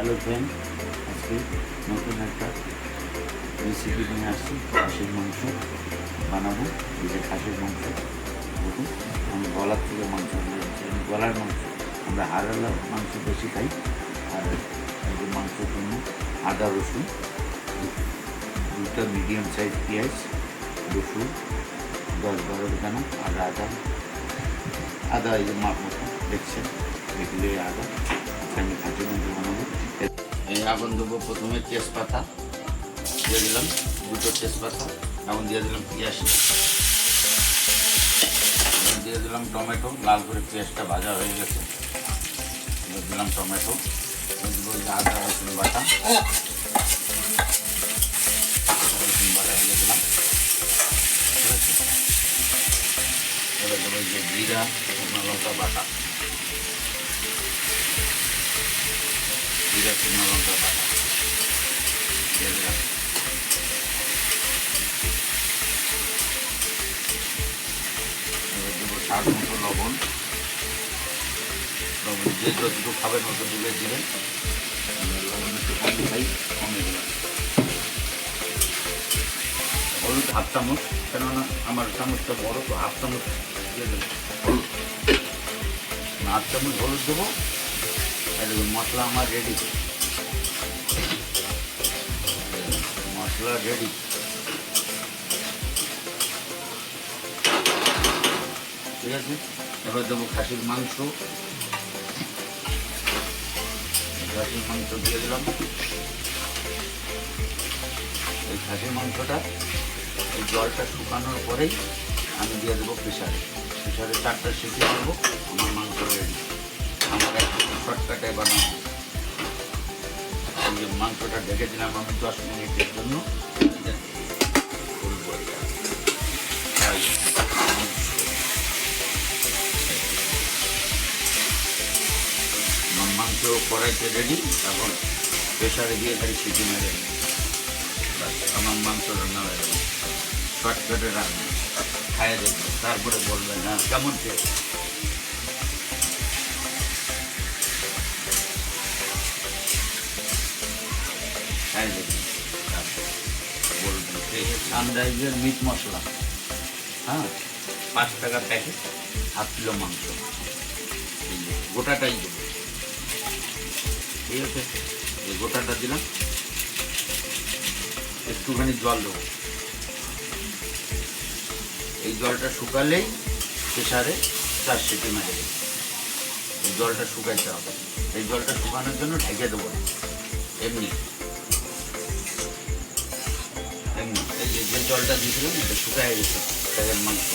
Hello friend আজকে নতুন একটা রেসিপি নিয়ে আসছি খাসির মাংস বানাবো, এই যে খাসির মাংস। আমি গলার থেকে মাংস গলার মাংস, আমরা হাড়ালা মাংস বেশি খাই, আর মাংসের জন্য আদা, রসুন, দুটা মিডিয়াম সাইজ পেঁয়াজ, রসুন, দশ বারো দানা, আর আদা আদা এই যে মাপ মতো, দেখছেন এগুলো আদা। আগুন দেবো প্রথমে তেজপাতা, দিয়ে দিলাম দুটো তেজপাতা এখন দিয়ে দিলাম পেঁয়াজ। দিয়ে দিলাম টমেটো, লাল করে পেঁয়াজটা ভাজা হয়ে গেছে। এবার দিলাম টমেটো আদা, রসুন বাটা। রসুন বাটা দিয়ে দিলাম। এবার দেবো যে জিরা লঙ্কা বাটা। জিরা শুকনো লঙ্কা বাটা দিয়ে দিলাম দেবো স্বাদ মতো লবণ লবণ যে যতটুকু খাবেন অতটুকু দিবেন লবণ একটু কম খাই কমে দিলাম হলুদ হাফ চামচ কেননা আমার চামচটা বড় তো হাফ চামচ দিয়ে দেবো হলুদ হাফ চামচ হলুদ দেবো দেখুন মশলা আমার রেডি মশলা রেডি ঠিক আছে? এবার দেবো খাসির মাংস। খাসির মাংস দিয়ে দিলাম। এই খাসির মাংসটা এই জলটা শুকানোর পরেই আমি দিয়ে দেবো প্রেশারে প্রেশারে চারটা সিটি মারবো, আমার মাংস রেডি শর্টকাটে বানাবো যে মাংসটা ঢেকে দিলাম আমি দশ মিনিটের জন্য। মাংস। কড়াইতে রেডি এখন প্রেশারে দিয়ে খালি সিটি মেরে আমার মাংস রান্না হয়ে গেল শর্টকাটে রান্না খাইয়ে দেবো। তারপরে বলবেন হ্যাঁ কেমন টেস্ট সানরাইজের মিট মশলা। হ্যাঁ? পাঁচ টাকা প্যাকেট হাফ কিলো মাংস। গোটাটাই দেবো। ঠিক আছে? এই গোটাটা দিলাম। একটুখানি জল দেবো। এই জলটা শুকালেই প্রেশারে চার সিটি মেরে জলটা শুকাইতে হবে। এই জলটা শুকানোর জন্য ঢেকে দেবো। এমনি। যে জলটা দিয়েছিলাম, এটা শুকায় গেছে। তাদের মাংস।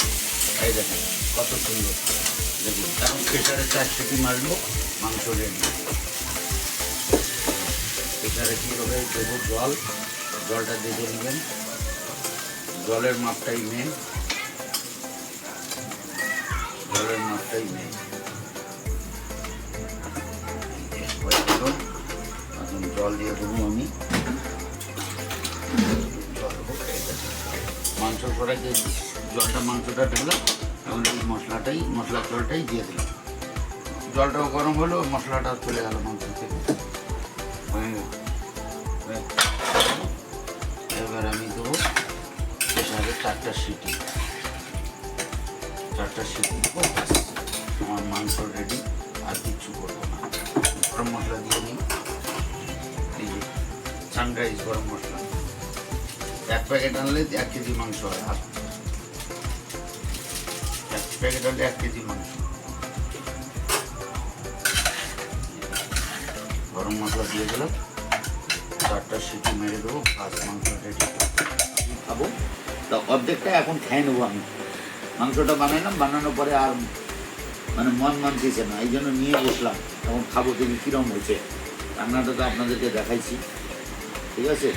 এই দেখেন, কত সুন্দর। দেখুন, এখন প্রেশারে চার সিটি মারবো মাংস রেডি প্রেশারে কীভাবে দেবো জল। জলটা দেখে নেবেন। জলের মাপটাই মেন জলের মাপটাই মেন জল দিয়ে দেবো আমি। মাংস কড়াইতে জলটা মাংসটা এখন এই মশলাটাই মশলার জলটাই দিয়ে দিলাম। জলটাও গরম হলো, মশলাটা চলে গেল মাংস থেকে। এবার আমি দেবো প্রেশারে চারটা সিটি। চারটা সিটি। দেবো আমার মাংস রেডি আর কিচ্ছু করব না। গরম মশলা দিয়ে নিই এই যে সানরাইজ গরম মশলা। এক প্যাকেট আনলে এক কেজি মাংস হয়, হাফ। এক প্যাকেট আনলে এক কেজি মাংস। গরম মশলা দিয়ে দিলাম। চারটা সিটি মেরে দেবো ফার্স্ট মাংস রেডি খাব। তা অর্ধেকটা এখন খেয়ে নেব আমি। মাংসটা বানাইলাম, বানানোর পরে আর মানে মন মানতেছে না, এই জন্য নিয়ে বসলাম। এখন খাব, দেখি কীরকম হয়েছে। রান্নাটা তো আপনাদেরকে দেখাইছি। ঠিক আছে?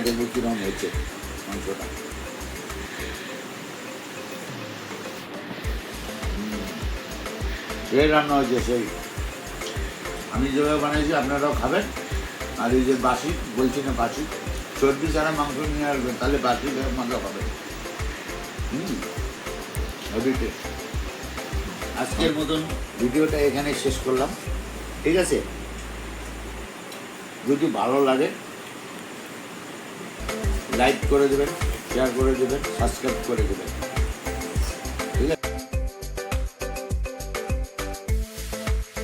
দেখব কীরকম হয়েছে? মাংসটা। সেই রান্না হয়েছে সেই। আমি যেভাবে বানাইছি আপনারাও খাবেন। আর এই যে বাসি বলছি না বাসি। চর্বি ছাড়া মাংস নিয়ে আসবেন তাহলে বাসি মজা হবে হুম। আজকের মতন ভিডিওটা এখানে শেষ করলাম। ঠিক আছে? যদি ভালো লাগে লাইক করে দেবেন শেয়ার করে দেবেন সাবস্ক্রাইব করে দেবেন।